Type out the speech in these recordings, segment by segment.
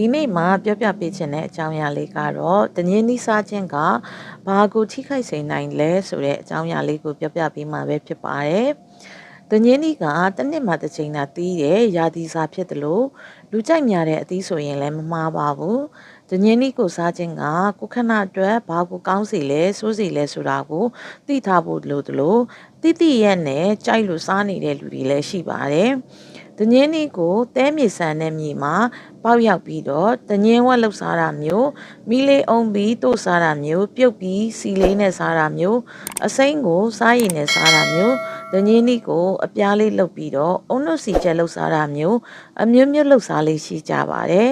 ဒီနေ့မှာပြောပြပေးခြင်းတဲ့အကြောင်းအရာလေးကတော့တငင်းနီးစားခြင်းကဘာကိုထိခိုက်စေနိုင်လဲဆိုတဲ့အကြောင်းအရာလေးကိုပြောပြပေးမှာပဲဖြစ်ပါတယ်။တငင်းနီးကတစ်နှစ်မှတစ်ချိန်သာတီးတယ်ရာသီစာဖြစ်တယ်လို့လူကြိုက်များတဲ့အသီးဆိုရင်လည်းမမှားပါဘူး။တငင်းနီးကိုစားခြင်းကကိုခဏအတွက်ဘာကိုကောင်းစီလဲစိုးစီလဲဆိုတာကိုသိထားဖို့လိုတယ်လို့တိတိရက်နဲ့ကြိုက်လို့စားနေတဲ့လူတွေလည်းရှိပါတယ်။ တငင်းနီးကိုတဲမြေဆန်တဲ့မြေမှာပေါက်ရောက်ပြီးတော့တငင်းဝက်လှုပ်စားတာမျိုးမီးလေးအုံပြီးတို့စားတာမျိုးပြုတ်ပြီးစီလေးနဲ့စားတာမျိုးအစိမ်းကိုစားရည်နဲ့စားတာမျိုးတငင်းနီးကိုအပြားလေးလှုပ်ပြီးတော့အုံနုစီချက်လှုပ်စားတာမျိုးအမျိုးမျိုးလှုပ်စားလေးရှိကြပါတယ်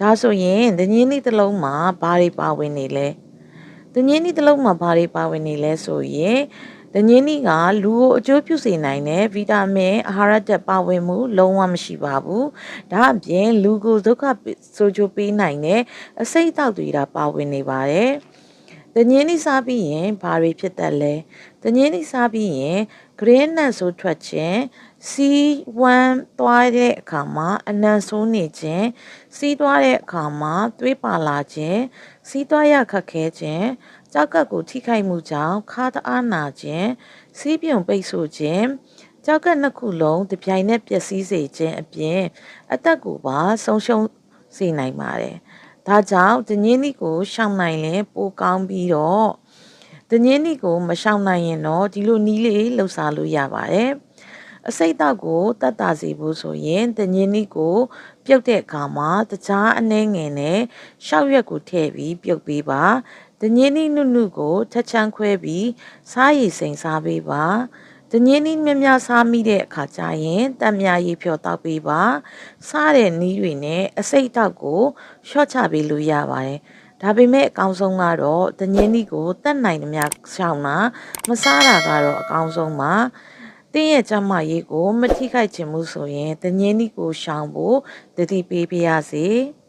ဒါဆိုရင်တငင်းနီးတစ်လုံးမှာဘာတွေပါဝင်နေလဲတငင်းနီးတစ်လုံးမှာဘာတွေပါဝင်နေလဲဆိုရင် ဒညင်းနီကလူကိုအကျိုးပြုစေနိုင်တဲ့ဗီတာမင်အာဟာရဓာတ်ပါဝင်မှု လုံးဝမရှိပါဘူး။ဒါအပြင်လူကိုဒုက္ခဆိုးကျိုးပေးနိုင်တဲ့အစိတ်အသောက်တွေဒါပါဝင်နေပါတယ်။ဒညင်းနီစားပြီးရင်ဘာတွေဖြစ်တတ်လဲ။ဒညင်းနီစားပြီးရင် green nut ဆိုထွက်ခြင်း C1 သွားတဲ့အခါမှာအနံဆိုးနေခြင်းစီးသွားတဲ့အခါမှာသွေးပါလာခြင်းစီးသွားရခက်ခဲခြင်းကြောက်ကပ်ကိုထိခိုက်မှုကြောင့်ခါတအားနာခြင်းစီးပြုံပိတ်ဆို့ခြင်းကြောက်ကပ်နှစ်ခုလုံးတပြိုင်နက်ပျက်စီးစေခြင်းအပြင် အသက်ကိုပါဆုံးရှုံးစေနိုင်ပါတယ်ဒါကြောင့်တငင်းဤကိုရှောင်နိုင်ရင်ပိုကောင်းပြီးတော့တငင်းဤကိုမရှောင်နိုင်ရင်တော့ဒီလိုနီးလေးလှုပ်ရှားလို့ရပါတယ် အစိတ်အတော့ကိုတတ်တာစီဖို့ဆိုရင်တညင်းနီးကိုပြုတ်တဲ့အခါမှာတကြားအနှဲငယ်နဲ့ရှောက်ရွက်ကိုထည့်ပြီးပြုတ်ပေးပါတညင်းနီးနုနုကိုထချမ်းခွဲပြီးစားရည်စိမ်စားပေးပါတညင်းနီးမြမြစားမိတဲ့အခါကျရင်တံမြာရည်ဖြော်တောက်ပေးပါစားတဲ့နီးတွေနဲ့အစိတ်တောက်ကိုရှော့ချပေးလို့ရပါတယ်ဒါပေမဲ့အကောင်းဆုံးကတော့တညင်းနီးကိုတတ်နိုင်သမျှရှောင်းတာမစားတာကတော့အကောင်းဆုံးပါ တင်းရဲ့ကျမရေးကို မထိခိုက်ချင်ဘူးဆိုရင်တငင်းနီကိုရှောင်ဖို့တတိပေးပြရစေ။